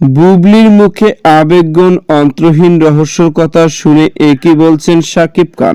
বুবলির মুখে আবেগগণ, অন্তরহীন রহস্যর কথা শুনে একই বলছেন সাকিব খান?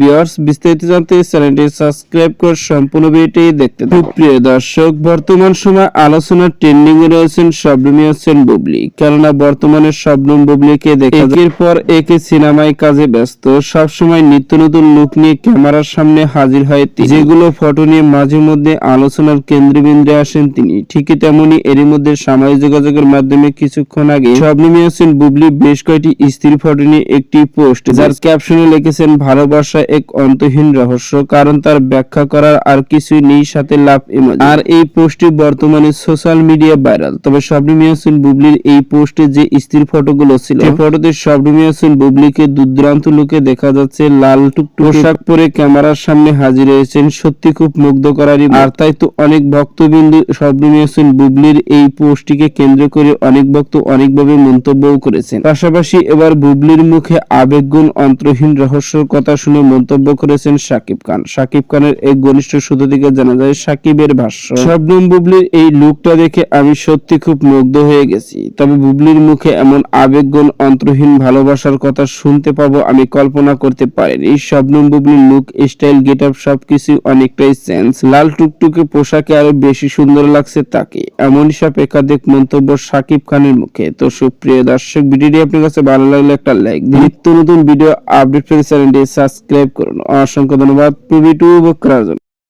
ভিউয়ার্স, বিস্তারিত জানতে চ্যানেলটি সাবস্ক্রাইব করে সম্পূর্ণ ভিডিওটি দেখতে প্রিয় দর্শক, বর্তমান সময় আলোচনার ট্রেন্ডিং এ রয়েছেন শবনমী হোসেন বুবলি। কেননা বর্তমানে শবনম বুবলিকে দেখা একের পর একে সিনেমায় কাজে ব্যস্ত। সবসময় নিত্য নতুন লুক নিয়ে ক্যামেরার সামনে হাজির হয় তিনি। যেগুলো ফটো নিয়ে মাঝে মধ্যে আলোচনার কেন্দ্রবিন্দুতে আসেন তিনি। ঠিকই তেমনি এরই মধ্যে সামাজিক যোগাযোগের মাধ্যমে কিছুক্ষণ আগে শবনমী হোসেন বুবলি বেশ কয়েকটি স্ত্রীর ফটো নিয়ে একটি পোস্ট, যার ক্যাপশনে লিখেছেন ভালোবাসা এক অন্তহীন রহস্য, কারণ তার ব্যাখ্যা করার আর কিছুই নেই, সাথে লাভ ইমোজি আর এই পোস্টটি বর্তমানে সোশ্যাল মিডিয়া ভাইরাল। তবে শবনমী হোসেন বুবলির এই পোস্টে যে স্ত্রীর ফটোগুলো ছিল সেই ফটোতে শবনমী হোসেন বুবলিকে দুর্দান্ত লুকে দেখা যাচ্ছে, লাল টুকটুক পোশাক পরে ক্যামেরার সামনে হাজির হয়েছেন, সত্যি খুব মুগ্ধ করারই আর তাই তো অনেক ভক্তবিন্দু শবনমী হোসেন বুবলির এই পোস্টটিকে কেন্দ্র করে অনেক ভক্ত অনেকভাবে মন্তব্যও করেছেন। পাশাপাশি এবার বুবলির মুখে আবেগগুণ অন্তরহীন রহস্যর কথা শুনে মন্তব্য করেছেন সাকিব খান। সাকিব খানের এক ঘনিষ্ঠ সূত্র থেকে জানা যায়, সাকিবের ভাষ্য, শবনম বুবলির এই লুকটা দেখে আমি সত্যি খুব মুগ্ধ হয়ে গেছি। তবে বুবলির মুখে এমন আবেগগুণ অন্তরহীন ভালোবাসার কথা শুনতে পাবো আমি কল্পনা করতে পারিনি। এই শবনম বুবলির লুক, স্টাইল গেট আপ সবকিছু অনেকটাই সেন্স। লাল টুকটুকে পোশাকে আরও বেশি সুন্দর লাগছে তাকে। এমনই সব একাধিক মন্তব্য সাকিব খানের মুখে। তো সুপ্রিয় দর্শক, ভিডিওটি আপনার কাছে ভালো লাগলে একটা লাইক দিন নিত্য নতুন ভিডিও আপডেট পেতে চ্যানেলটি সাবস্ক্রাইব করুন। অসংখ্য ধন্যবাদ। পিবি টু করার জন্য।